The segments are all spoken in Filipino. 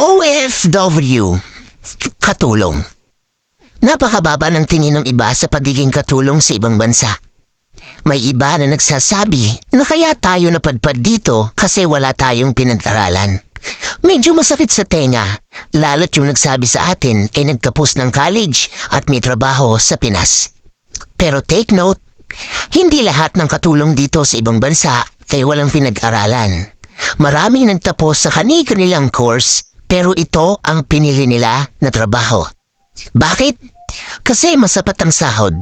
OFW. Katulong. Napakababa ng tingin ng iba sa pagiging katulong sa ibang bansa. May iba na nagsasabi na kaya tayo napadpad dito kasi wala tayong pinag-aralan. Medyo masakit sa tenga, lalo't yung nagsabi sa atin ay nagkapos ng college at may trabaho sa Pinas. Pero take note, hindi lahat ng katulong dito sa ibang bansa ay walang pinag-aralan. Maraming nagtapos sa kani-kanilang course pero ito ang pinili nila na trabaho. Bakit? Kasi masapat ang sahod.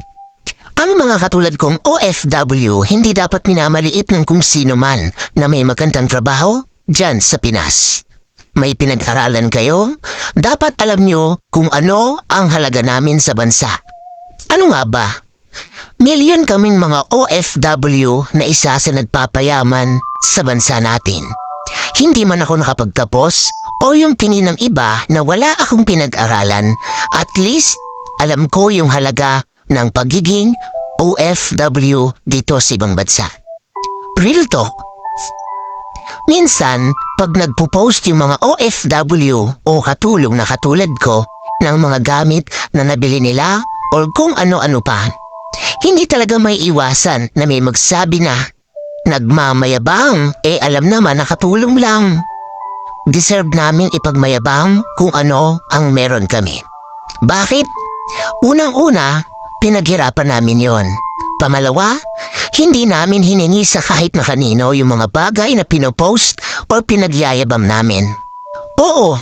Ang mga katulad kong OFW hindi dapat minamaliit ng kung sino man na may magandang trabaho dyan sa Pinas. May pinag-aralan kayo? Dapat alam nyo kung ano ang halaga namin sa bansa. Ano nga ba? Milyon kaming mga OFW na isa sa nagpapayaman sa bansa natin. Hindi man ako nakapagtapos o yung tingin ng iba na wala akong pinag-aralan, at least alam ko yung halaga ng pagiging OFW dito sa ibang bansa. Real talk. Minsan, pag nagpo-post yung mga OFW o katulong na katulad ko ng mga gamit na nabili nila o kung ano-ano pa, hindi talaga may iwasan na may magsabi na nagmamayabang eh alam naman nakatulong lang. Deserve namin ipagmayabang kung ano ang meron kami. Bakit? Unang-una, pinaghirapan namin yon. Pamalawa, hindi namin hiningi sa kahit na kanino yung mga bagay na pinopost o pinagyayabang namin. Oo,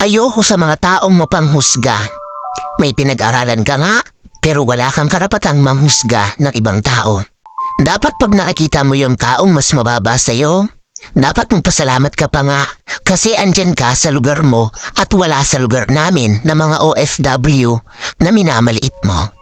ayoko sa mga taong mapanghusga. May pinag-aralan ka nga, pero wala kang karapatang manghusga ng ibang tao. Dapat pag nakikita mo yung taong mas mababa sa'yo, dapat magpasalamat ka pa nga kasi andyan ka sa lugar mo at wala sa lugar namin na mga OFW na minamaliit mo.